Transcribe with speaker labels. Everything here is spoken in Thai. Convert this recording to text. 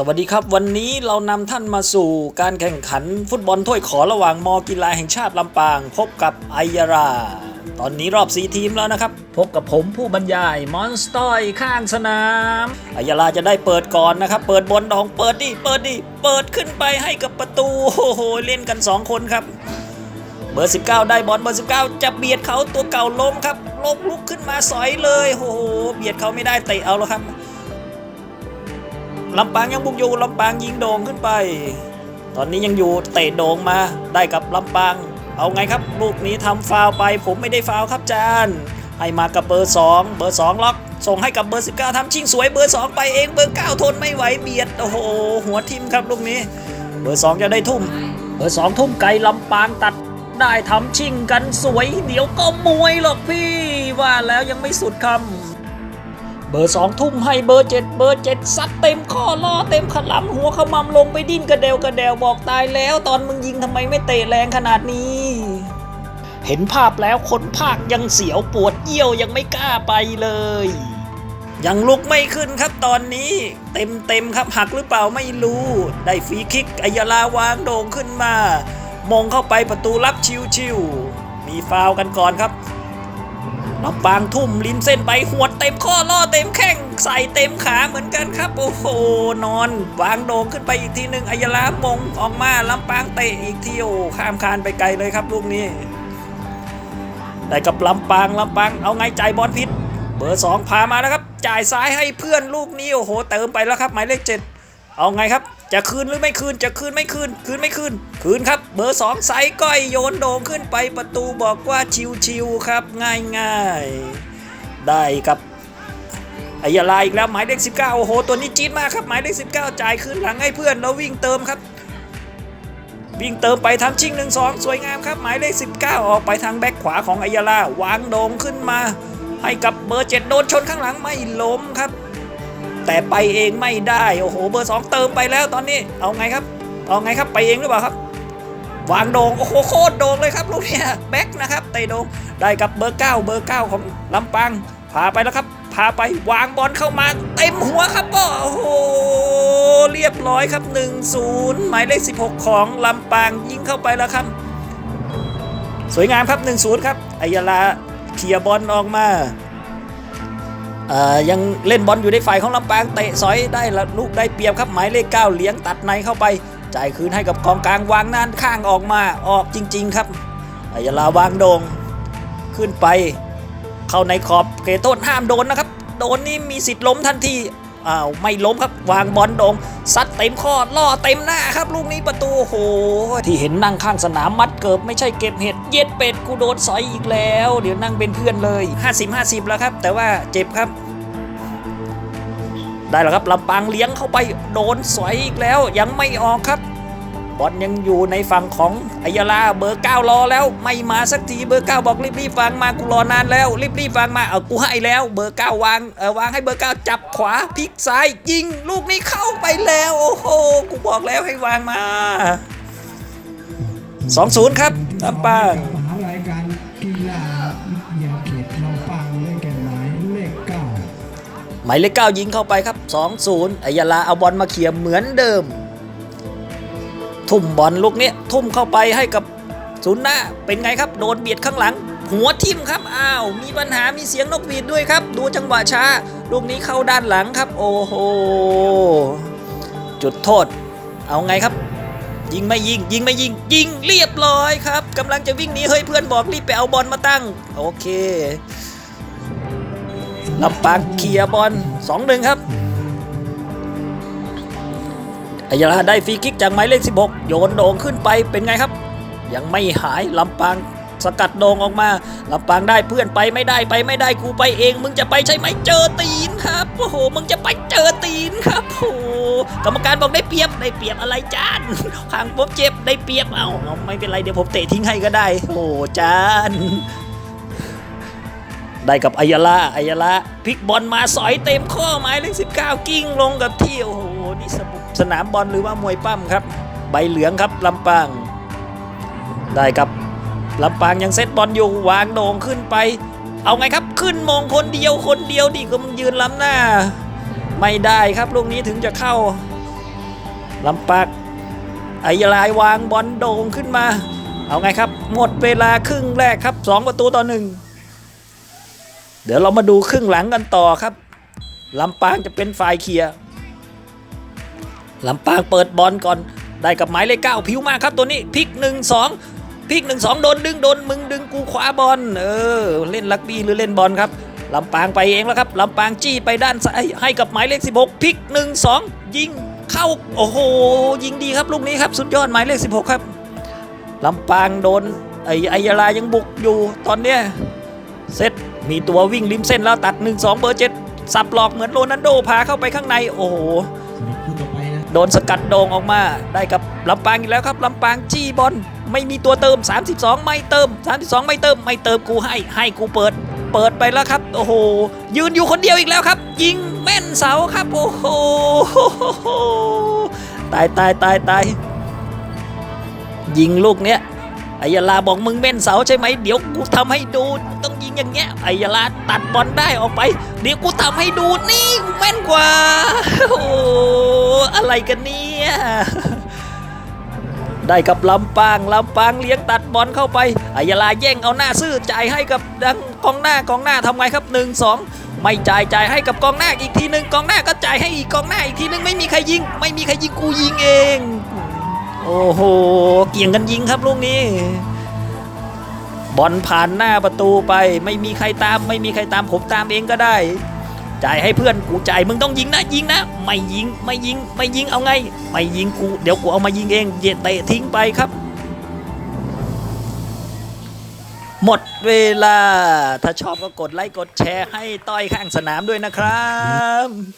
Speaker 1: สวัสดีครับ วันนี้เรานำท่านมาสู่การแข่งขันฟุตบอลถ้วยขอระหว่างมกีฬาแห่งชาติลำปาง พบกับไอยารา ตอนนี้รอบ4ทีมแล้วนะครับ พบกับผมผู้บรรยายมอนสเตอร์ข้างสนามไอยาราจะได้เปิดก่อนนะครับ เปิดบอลดองเปิดดิเปิดดิเปิดขึ้นไปให้กับประตูโอ้โหเล่นกัน 2 คนครับ เบอร์ 19 ได้บอลเบอร์ 19 จะเบียดเขาตัวเก่าล้มครับล้มลุกขึ้นมาสอยเลยโอ้โหเบียดเขาไม่ได้เตะเอาแล้วครับ ลำปางยังบุกอยู่ลำปางยิงโด่งขึ้นไป ตอนนี้ยังอยู่เตะโด่งมาได้กับลำปาง เอาไงครับ ลูกนี้ทำฟาวไป ผมไม่ได้ฟาวครับจานให้มากับเบอร์ 2 เบอร์ 2 ล็อก ส่งให้กับเบอร์ 19ทำชิงสวยเบอร์ 2 ไปเองเบอร์ 9 ทนไม่ไหวเบียด โอ้โห หัวทิมครับลูกนี้ เบอร์ 2 จะได้ทุ่ม เบอร์ 2 ทุ่มไกลลำปางตัดได้ทำชิงกันสวย เดี๋ยวก็มวยหรอกพี่ ว่าแล้วยังไม่สุดคำ เบอร์สองทุ่มให้เบอร์เจ็ดเบอร์เจ็ดซัดเต็มข้อล่อเต็มขลำหัวขมำลงไปดิ้นกระเดวกระเดวบอกตายแล้ว ตอนมึงยิงทำไมไม่เตะแรงขนาดนี้ เห็นภาพแล้วคนภาคยังเสียวปวดเยี่ยวยังไม่กล้าไปเลย ยังลุกไม่ขึ้นครับตอนนี้ เต็มเต็มครับหักหรือเปล่าไม่รู้ ได้ฟรีคิกอายาลาวางโด่งขึ้นมามองเข้าไปประตูรับชิวๆมีฟาวกันก่อนครับลำปางทุ่มริมเส้นไปหัว เต็มข้อล่อเต็มแข้งใส่เต็มขาเหมือนกันครับโอ้โหนอนวางโดงขึ้นไปอีกทีหนึ่งอายลามงออกมาลำปางเตะอีกทีโอ้ข้ามคานไปไกลเลยครับลูกนี้ได้กับลำปางลำปางเอาไงใจบอลพิษ เบอร์สองพามาแล้วครับ จ่ายซ้ายให้เพื่อนลูกนี้โอ้โหเติมไปแล้วครับหมายเลขเจ็ดเอาไงครับจะคืนหรือไม่คืนจะคืนไม่คืนคืนไม่คืนคืนครับเบอร์สองไซก้อยโยนโด่งขึ้นไปประตูบอกว่าชิวๆครับง่ายๆ ได้กับ อยาลาอีกแล้วหมายเลข19 โอ้โห ตัวนี้จี๊ดมากครับ หมายเลข19 จ่ายคืนหลังให้เพื่อนแล้ววิ่งเติมครับ วิ่งเติมไปทำชิงหนึ่งสองสวยงามครับ หมายเลข19 ออกไปทางแบ็คขวาของอยาลาวางโด่งขึ้นมา ให้กับเบอร์เจ็ดโดนชนข้างหลังไม่ล้มครับ แต่ไปเองไม่ได้ โอ้โห เบอร์สองเติมไปแล้วตอนนี้ เอาไงครับ เอาไงครับ ไปเองหรือเปล่าครับวางโดงโอ้โหโคตรโดงเลยครับลูกเนี่ยแบ็คนะครับเตะโดงได้กับเบอร์ 9 เบอร์ 9 ของลำปางพาไปแล้วครับาไปวางบอลเข้ามาเต็มหัวครับโอ้โหเรียบร้อยครับ 1-0 หมายเลข 16 ของลำปางยิงเข้าไปแล้วครับ สวยงามครับ 1-0 ครับอายาลาเคลียบอลออกมาอ่อยังเล่นบอลอยู่ในฝ่ายของลำปางเตะสอยได้ลูกได้เปรียบครับหมายเลขเก้าเลี้ยงตัดในเข้าไป จ่ายคืนให้กับกองกลางวางนานข้างออกมาออกจริง ๆ ครับอายาลาวางโดงขึ้นไป เข้าในขอบเกโต้ห้ามโดนนะครับ โดนนี่มีสิทธิ์ล้มทันทีอ้าวไม่ล้มครับวางบอลโดงซัดเต็มข้อล่อเต็มหน้าครับ ลูกนี้ประตูโหที่เห็นนั่งข้างสนามมัดเกิบไม่ใช่เก็บเห็ดเย็ดเป็ดกูโดนสอยอีกแล้ว เดี๋ยวนั่งเป็นเพื่อนเลย 50 50 แล้วครับ แต่ว่าเจ็บครับ ได้แล้วครับลำปางเลี้ยงเข้าไปโดนสวยอีกแล้วยังไม่ออกครับ บอลยังอยู่ในฝั่งของอายาลาเบอร์ 9 รอแล้ว ไม่มาสักทีเบอร์ 9 บอกรีบๆฟังมากูรอนานแล้วรีบๆฟังมาเอากูให้แล้วเบอร์ 9 วางเออวางให้เบอร์ 9 จับขวาพลิกซ้ายยิงลูกนี้เข้าไปแล้วโอ้โหกูบอกแล้วให้วางมา 2-0 ครับลำปาง
Speaker 2: มหายการกีฬายาเขตลำปางเลขแก่หมายเลขเก้า
Speaker 1: หมายเลขเก้ายิงเข้าไปครับ 2-0อายาลาเอาบอลมาเขี่ยเหมือนเดิม ทุ่มบอลลูกนี้ทุ่มเข้าไปให้กับศูนย์หน้าเป็นไงครับ โดนเบียดข้างหลัง หัวทิ่มครับอ้าวมีปัญหามีเสียงนกหวีดด้วยครับ ดูจังหวะช้าลูกนี้เข้าด้านหลังครับ โอ้โหจุดโทษ เอาไงครับ ยิงไม่ยิง ยิงไม่ยิง ยิงเรียบร้อยครับกำลังจะวิ่งหนีเฮ้ยเพื่อนบอกรีบไปเอาบอลมาตั้ง โอเคลำปางเคลียบอลสองหนึ่งครับ อายาลาได้ฟรีคิกจากหมายเลข 16 โยนโด่งขึ้นไปเป็นไงครับ ยังไม่หายลำปางสกัดโด่งออกมาลำปางได้เพื่อนไปไม่ได้ไปไม่ได้กูไปเอง มึงจะไปใช่ไหมเจอตีนครับโอ้โหมึงจะไปเจอตีนครับโอ้กรรมการบอกได้เปรียบได้เปรียบอะไรจานห่างปุ๊บเจ็บได้เปรียบเอาเอาไม่เป็นไรเดี๋ยวผมเตะทิ้งให้ก็ได้ โอ้จานได้กับอายาลาอายาลาพลิกบอลมาสอยเต็มข้อหมายเลข19กิ้งลงกับที่โอ้โห สนามบอลหรือว่ามวยปั้มครับ ใบเหลืองครับลำปาง ได้กับลำปางยังเซตบอลอยู่วางโด่งขึ้นไป เอาไงครับขึ้นมองคนเดียวคนเดียวดิก็มันยืนล้ำหน้า ไม่ได้ครับลูกนี้ถึงจะเข้าลำปางไอยาลายวางบอลโด่งขึ้นมา เอาไงครับ หมดเวลาครึ่งแรกครับสองประตูต่อหนึ่งเดี๋ยวเรามาดูครึ่งหลังกันต่อครับลำปางจะเป็นฝ่ายเคลียร์ ลำปางเปิดบอลก่อนได้กับหมายเลขเก้าผิวมากครับตัวนี้พลิกหนึ่งสองพลิกหนึ่งสองโดนดึงโดนมึงดึงกูคว้าบอลเออเล่นลักบี้หรือเล่นบอลครับลำปางไปเองแล้วครับลำปางจี้ไปด้านซ้ายให้กับหมายเลข 16พลิกหนึ่งสองยิงเข้าโอ้โหยิงดีครับลูกนี้ครับสุดยอดหมายเลข 16 ครับลำปางโดนไอ้ไอยาลายังบุกอยู่ตอนเนี้ยเซตมีตัววิ่งริมเส้นแล้วตัด 1 2 เบอร์7สับหลอกเหมือนโรนัลโดพาเข้าไปข้างในโอ้โห โดนสกัดโด่งออกมาได้กับลำปางอีกแล้วครับลำปางจี้บอลไม่มีตัวเติม 32 ไม่เติม 32 ไม่เติม ไม่เติมกูให้ให้กูเปิด เปิดไปแล้วครับ โอ้โห ยืนอยู่คนเดียวอีกแล้วครับ ยิงแม่นเสาครับ โอ้โหตายตายตายตายยิงลูกเนี้ยไอยาลาบอกมึงแม่นเสาใช่ไหมเดี๋ยวกูทำให้ดูต้องยิงอย่างเงี้ยไอยาลาตัดบอลได้ออกไป เดี๋ยวกูทำให้ดูนี่แม่นกว่าโอ้ อะไรกันเนี่ย ได้กับลำปางลำปางเลี้ยงตัดบอลเข้าไปอายาลาแย่งเอาหน้าซื่อจ่ายให้กับดังกองหน้ากองหน้าทำไงครับหนึ่งสองไม่จ่ายจ่ายให้กับกองหน้าอีกทีหนึ่งกองหน้าก็จ่ายให้อีกกองหน้าอีกทีหนึ่งไม่มีใครยิง ไม่มีใครยิงกูยิงเอง โอ้โหเกี่ยงกันยิงครับลูกนี้บอลผ่านหน้าประตูไป ไม่มีใครตาม ไม่มีใครตามผมตามเองก็ได้ จ่ายให้เพื่อนกูจ่ายมึงต้องยิงนะยิงนะ ไม่ยิงไม่ยิงไม่ยิงเอาไง ไม่ยิงกูเดี๋ยวกูเอามายิงเองเยเตะทิ้งไปครับ หมดเวลา ถ้าชอบก็กดไลค์กดแชร์ให้ต้อยข้างสนามด้วยนะครับ